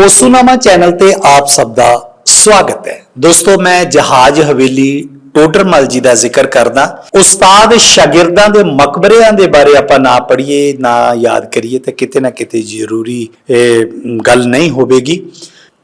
ਪੋਸੂਨਾਮਾ channel ਤੇ ਆਪ ਸਭ ਦਾ ਸਵਾਗਤ ਹੈ। ਦੋਸਤੋ, ਮੈਂ ਜਹਾਜ਼ ਹਵੇਲੀ ਟੋਡਰਮਲ ਜੀ ਦਾ ਜ਼ਿਕਰ ਕਰਦਾ। ਉਸਤਾਦ ਸ਼ਾਗਿਰਦਾਂ ਦੇ ਮਕਬਰਿਆਂ ਦੇ ਬਾਰੇ ਆਪਾਂ ਨਾ ਪੜ੍ਹੀਏ, ਨਾ ਯਾਦ ਕਰੀਏ ਤਾਂ ਕਿਤੇ ਨਾ ਕਿਤੇ ਜ਼ਰੂਰੀ ਗੱਲ ਨਹੀਂ ਹੋਵੇਗੀ।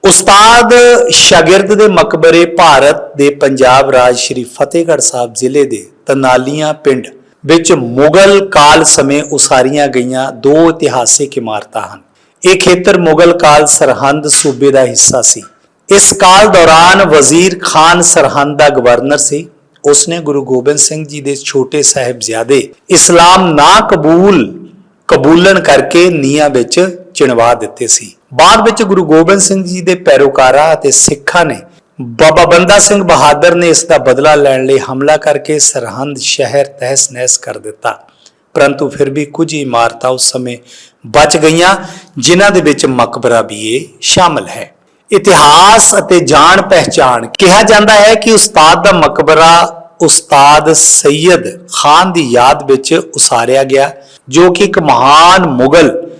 ਉਸਤਾਦ ਸ਼ਾਗਿਰਦ ਦੇ ਮਕਬਰੇ ਭਾਰਤ ਦੇ ਪੰਜਾਬ ਰਾਜ ਸ਼੍ਰੀ ਫਤਿਹਗੜ੍ਹ ਸਾਹਿਬ ਜ਼ਿਲ੍ਹੇ ਦੇ ਤਨਾਲੀਆਂ ਪਿੰਡ ਵਿੱਚ ਮੁਗਲ ਕਾਲ ਸਮੇਂ ਉਸਾਰੀਆਂ ਗਈਆਂ ਦੋ ਇਤਿਹਾਸਿਕ ਇਮਾਰਤਾਂ ਹਨ। ਇਹ ਖੇਤਰ ਮੁਗਲ ਕਾਲ ਸਰਹੰਦ ਸੂਬੇ ਦਾ ਹਿੱਸਾ ਸੀ। ਇਸ ਕਾਲ ਦੌਰਾਨ ਵਜ਼ੀਰ ਖਾਨ ਸਰਹੰਦ ਦਾ ਗਵਰਨਰ ਸੀ। ਉਸਨੇ ਗੁਰੂ ਗੋਬਿੰਦ ਸਿੰਘ ਜੀ ਦੇ ਛੋਟੇ ਸਾਹਿਬਜ਼ਾਦੇ ਇਸਲਾਮ ਨਾ ਕਬੂਲ ਕਬੂਲਨ ਕਰਕੇ ਨੀਹਾਂ ਵਿੱਚ ਚਿਣਵਾ ਦਿੱਤੇ ਸੀ। ਬਾਅਦ ਵਿੱਚ ਗੁਰੂ ਗੋਬਿੰਦ ਸਿੰਘ ਜੀ ਦੇ ਪੈਰੋਕਾਰਾਂ ਅਤੇ ਸਿੱਖਾਂ ਨੇ ਬਾਬਾ ਬੰਦਾ ਸਿੰਘ ਬਹਾਦਰ ਨੇ ਇਸ ਦਾ ਬਦਲਾ ਲੈਣ ਲਈ ਹਮਲਾ ਕਰਕੇ ਸਰਹੰਦ ਸ਼ਹਿਰ ਤਹਿਸ-ਨਹਿਸ ਕਰ ਦਿੱਤਾ। ਪਰੰਤੂ ਫਿਰ ਵੀ ਕੁਝ ਇਮਾਰਤਾਂ ਉਸ ਸਮੇਂ ਬਚ ਗਈਆਂ ਜਿਨ੍ਹਾਂ ਦੇ ਵਿੱਚ ਮਕਬਰਾ ਵੀ ਇਹ ਸ਼ਾਮਲ ਹੈ। ਇਤਿਹਾਸ ਅਤੇ ਜਾਣ ਪਹਿਚਾਣ ਕਿਹਾ ਜਾਂਦਾ ਹੈ ਕਿ ਉਸਤਾਦ ਦਾ ਮਕਬਰਾ ਉਸਤਾਦ ਸੈਯਦ ਖਾਨ ਦੀ ਯਾਦ ਵਿੱਚ ਉਸਾਰਿਆ ਗਿਆ, ਜੋ ਕਿ ਇੱਕ ਮਹਾਨ ਮੁਗਲ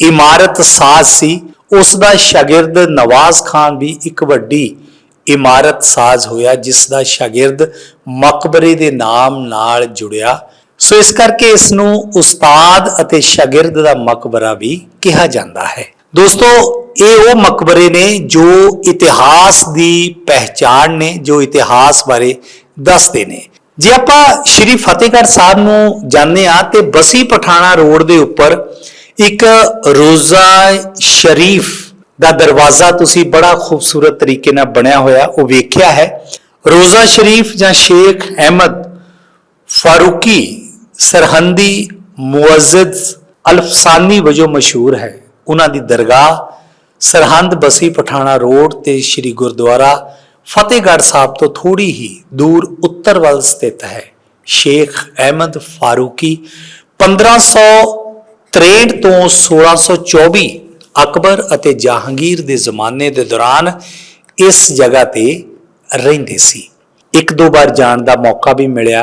ਇਮਾਰਤ ਸਾਜ਼ ਸੀ। ਉਸ ਦਾ ਸ਼ਾਗਿਰਦ ਨਵਾਜ਼ ਖਾਨ ਵੀ ਇੱਕ ਵੱਡੀ ਇਮਾਰਤ ਸਾਜ਼ ਹੋਇਆ, ਜਿਸ ਦਾ ਸ਼ਾਗਿਰਦ ਮਕਬਰੇ ਦੇ ਨਾਮ ਨਾਲ ਜੁੜਿਆ। ਸੋ ਇਸ ਕਰਕੇ ਇਸ ਨੂੰ ਉਸਤਾਦ ਅਤੇ ਸ਼ਾਗਿਰਦ ਦਾ ਮਕਬਰਾ ਵੀ ਕਿਹਾ ਜਾਂਦਾ ਹੈ। ਦੋਸਤੋ, ਇਹ ਉਹ ਮਕਬਰੇ ਨੇ ਜੋ ਇਤਿਹਾਸ ਦੀ ਪਹਿਚਾਣ ਨੇ, ਜੋ ਇਤਿਹਾਸ ਬਾਰੇ ਦੱਸਦੇ ਨੇ। ਜੇ ਆਪਾਂ ਸ਼੍ਰੀ ਫਤਿਹਗੜ੍ਹ ਸਾਹਿਬ ਨੂੰ ਜਾਂਦੇ ਆ ਤੇ ਬਸੀ ਪਠਾਣਾ ਰੋਡ ਦੇ ਉੱਪਰ ਇੱਕ ਰੋਜ਼ਾ ਸ਼ਰੀਫ ਦਾ ਦਰਵਾਜ਼ਾ ਤੁਸੀਂ ਬੜਾ ਖੂਬਸੂਰਤ ਤਰੀਕੇ ਨਾਲ ਬਣਿਆ ਹੋਇਆ, ਉਹ ਵੇਖਿਆ ਹੈ। ਰੋਜ਼ਾ ਸ਼ਰੀਫ ਜਾਂ ਸ਼ੇਖ ਅਹਿਮਦ ਫਾਰੂਕੀ ਸਰਹੰਦੀ ਮੁਅੱਜ਼ਜ਼ ਅਲਫਸਾਨੀ ਵਜੋਂ ਮਸ਼ਹੂਰ ਹੈ। ਉਹਨਾਂ ਦੀ ਦਰਗਾਹ ਸਰਹੰਦ ਬਸੀ ਪਠਾਣਾ ਰੋਡ ਤੇ ਸ੍ਰੀ ਗੁਰਦੁਆਰਾ ਫਤਿਹਗੜ੍ਹ ਸਾਹਿਬ ਤੋਂ ਥੋੜੀ ਹੀ ਦੂਰ ਉੱਤਰ ਵੱਲ ਸਥਿਤ ਹੈ। ਸ਼ੇਖ ਅਹਿਮਦ ਫਾਰੂਕੀ 1563 ਤੋਂ 1624 ਅਕਬਰ ਅਤੇ ਜਹਾਂਗੀਰ ਦੇ ਜ਼ਮਾਨੇ ਦੇ ਦੌਰਾਨ ਇਸ ਜਗ੍ਹਾ ਤੇ ਰਹਿੰਦੇ ਸੀ। ਇੱਕ ਦੋ ਵਾਰ ਜਾਣ ਦਾ ਮੌਕਾ ਵੀ ਮਿਲਿਆ।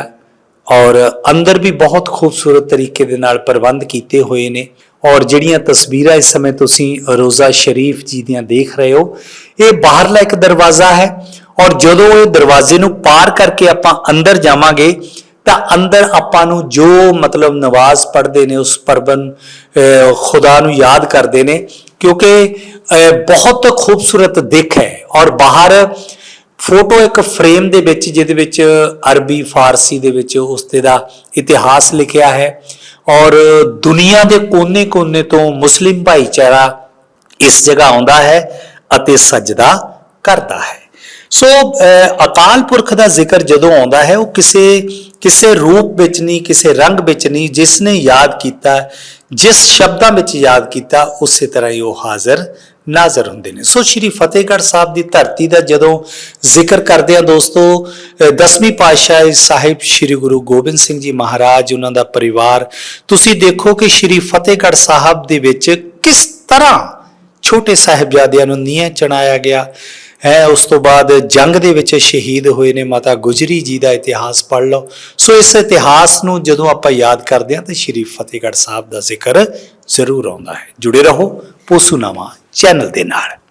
ਔਰ ਅੰਦਰ ਵੀ ਬਹੁਤ ਖੂਬਸੂਰਤ ਤਰੀਕੇ ਦੇ ਨਾਲ ਪ੍ਰਬੰਧ ਕੀਤੇ ਹੋਏ ਨੇ। ਔਰ ਜਿਹੜੀਆਂ ਤਸਵੀਰਾਂ ਇਸ ਸਮੇਂ ਤੁਸੀਂ ਰੋਜ਼ਾ ਸ਼ਰੀਫ ਜੀ ਦੀਆਂ ਦੇਖ ਰਹੇ ਹੋ, ਇਹ ਬਾਹਰਲਾ ਇੱਕ ਦਰਵਾਜ਼ਾ ਹੈ। ਔਰ ਜਦੋਂ ਇਹ ਦਰਵਾਜ਼ੇ ਨੂੰ ਪਾਰ ਕਰਕੇ ਆਪਾਂ ਅੰਦਰ ਜਾਵਾਂਗੇ, ਤਾਂ ਅੰਦਰ ਆਪਾਂ ਨੂੰ ਜੋ ਮਤਲਬ ਨਵਾਜ਼ ਪੜ੍ਹਦੇ ਨੇ, ਉਸ ਪਰਬਨ ਖੁਦਾ ਨੂੰ ਯਾਦ ਕਰਦੇ ਨੇ। ਕਿਉਂਕਿ ਬਹੁਤ ਖੂਬਸੂਰਤ ਦਿੱਖ ਹੈ। ਔਰ ਬਾਹਰ ਫੋਟੋ ਇੱਕ ਫਰੇਮ ਦੇ ਵਿੱਚ, ਜਿਹਦੇ ਵਿੱਚ ਅਰਬੀ, ਫਾਰਸੀ ਦੇ ਵਿੱਚ ਉਸ ਤੇ ਦਾ ਇਤਿਹਾਸ ਲਿਖਿਆ ਹੈ ਔਰ ਦੁਨੀਆ ਦੇ ਕੋਨੇ-ਕੋਨੇ ਤੋਂ ਮੁਸਲਿਮ ਭਾਈਚਾਰਾ ਇਸ ਜਗ੍ਹਾ ਆਉਂਦਾ ਹੈ ਅਤੇ ਸਜਦਾ ਕਰਦਾ ਹੈ। ਸੋ ਅਹ, ਅਕਾਲ ਪੁਰਖ ਦਾ ਜ਼ਿਕਰ ਜਦੋਂ ਆਉਂਦਾ ਹੈ ਉਹ ਕਿਸੇ ਕਿਸੇ ਰੂਪ ਵਿੱਚ ਨਹੀਂ ਕਿਸੇ ਰੰਗ ਵਿੱਚ ਨਹੀਂ ਜਿਸ ਨੇ ਯਾਦ ਕੀਤਾ ਜਿਸ ਸ਼ਬਦਾਂ ਵਿੱਚ ਯਾਦ ਕੀਤਾ ਉਸੇ ਤਰ੍ਹਾਂ ਹੀ ਉਹ ਹਾਜ਼ਰ ਨਾਜ਼ਰ ਹੁੰਦੇ ਨੇ। ਸੋ ਸ਼੍ਰੀ ਫਤਿਹਗੜ੍ਹ ਸਾਹਿਬ ਦੀ ਧਰਤੀ ਦਾ ਜਦੋਂ ਜ਼ਿਕਰ ਕਰਦੇ ਆ ਦੋਸਤੋ ਅਹ, ਦਸਵੀਂ ਪਾਤਸ਼ਾਹ ਸਾਹਿਬ ਸ਼੍ਰੀ ਗੁਰੂ ਗੋਬਿੰਦ ਸਿੰਘ ਜੀ ਮਹਾਰਾਜ ਉਹਨਾਂ ਦਾ ਪਰਿਵਾਰ ਤੁਸੀਂ ਦੇਖੋ ਕਿ ਸ਼੍ਰੀ ਫਤਿਹਗੜ੍ਹ ਸਾਹਿਬ ਦੇ ਵਿੱਚ ਕਿਸ ਤਰ੍ਹਾਂ ਛੋਟੇ ਸਾਹਿਬਜ਼ਾਦਿਆਂ ਨੂੰ ਨੀਹਾਂ ਚਣਾਇਆ ਗਿਆ ਹੈ, ਉਸ ਤੋਂ ਬਾਅਦ ਜੰਗ ਦੇ ਵਿੱਚ ਸ਼ਹੀਦ ਹੋਏ ਨੇ ਮਾਤਾ ਗੁਜਰੀ ਜੀ ਦਾ ਇਤਿਹਾਸ ਪੜ੍ਹ ਲਓ। ਸੋ ਇਸ ਇਤਿਹਾਸ ਨੂੰ ਜਦੋਂ ਆਪਾਂ ਯਾਦ ਕਰਦੇ ਹਾਂ ਤਾਂ ਸ਼੍ਰੀ ਫਤਿਹਗੜ੍ਹ ਸਾਹਿਬ ਦਾ ਜ਼ਿਕਰ ਜ਼ਰੂਰ ਆਉਂਦਾ ਹੈ। ਜੁੜੇ ਰਹੋ ਪੋਸੂਨਾਮਾ ਚੈਨਲ ਦੇ ਨਾਲ।